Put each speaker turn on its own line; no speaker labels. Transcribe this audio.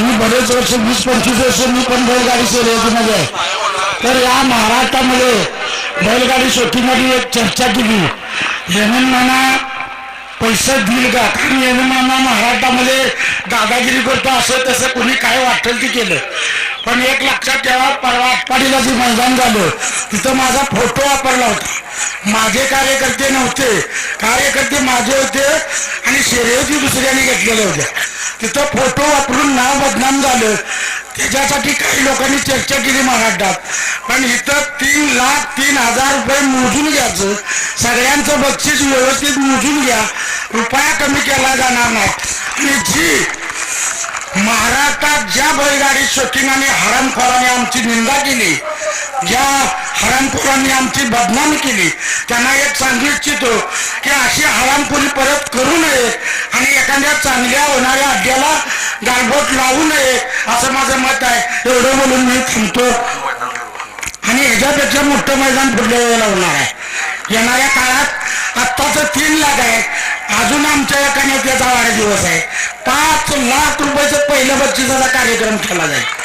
आम्ही बरेच वर्ष वीस पंचवीस वर्ष मी पण बैलगाडी शर्यतीमध्ये आहे तर या महाराष्ट्रामध्ये बैलगाडी शेतीमध्ये एक चर्चा केली. यमन म्हणा पैसे दिल का? कारण यमन महाराष्ट्रामध्ये दादागिरी करतो असं तसं कोणी काय वाटेल ते केलं. पण एक लक्षात ठेवा परवा आटपाडीला जे मैदान झालं तिथं माझा फोटो वापरला होता. माझे कार्यकर्ते नव्हते. कार्यकर्ते माझे होते आणि शर्यती दुसऱ्याने घेतलेल्या होत्या. तिथं फोटो वापरून नाव बदनाम झालं. त्याच्यासाठी काही लोकांनी चर्चा केली महाराष्ट्रात. पण इथं तीन लाख तीन हजार रुपये मोजून घ्यायचं. सगळ्यांचं बक्षीस व्यवस्थित मोजून घ्या. रुपया कमी केला जाणार नाही. आणि जी महाराष्ट्रात ज्या बैलगाडी शोकिंगाने हरामखोराने आमची निंदा केली ज्या हरामखोरांनी आमची बदनामी केली त्यांना एक सांगू इच्छितो की अशी हरामखोरी परत एखाद्या चांगल्या होणाऱ्या अड्ड्याला गालबोट लावू नये असं माझं मत आहे. एवढं बोलून मी थांबतो. आणि ह्याच्यापेक्षा मोठं मैदान पुढल्या वेळेला होणार आहे. येणाऱ्या काळात आत्ताचं तीन लाख आहे. अजून आमच्या एका नेत्याचा वाढदिवस आहे. पाच लाख रुपयाचं पहिलं बक्षिसाचा कार्यक्रम केला जाईल.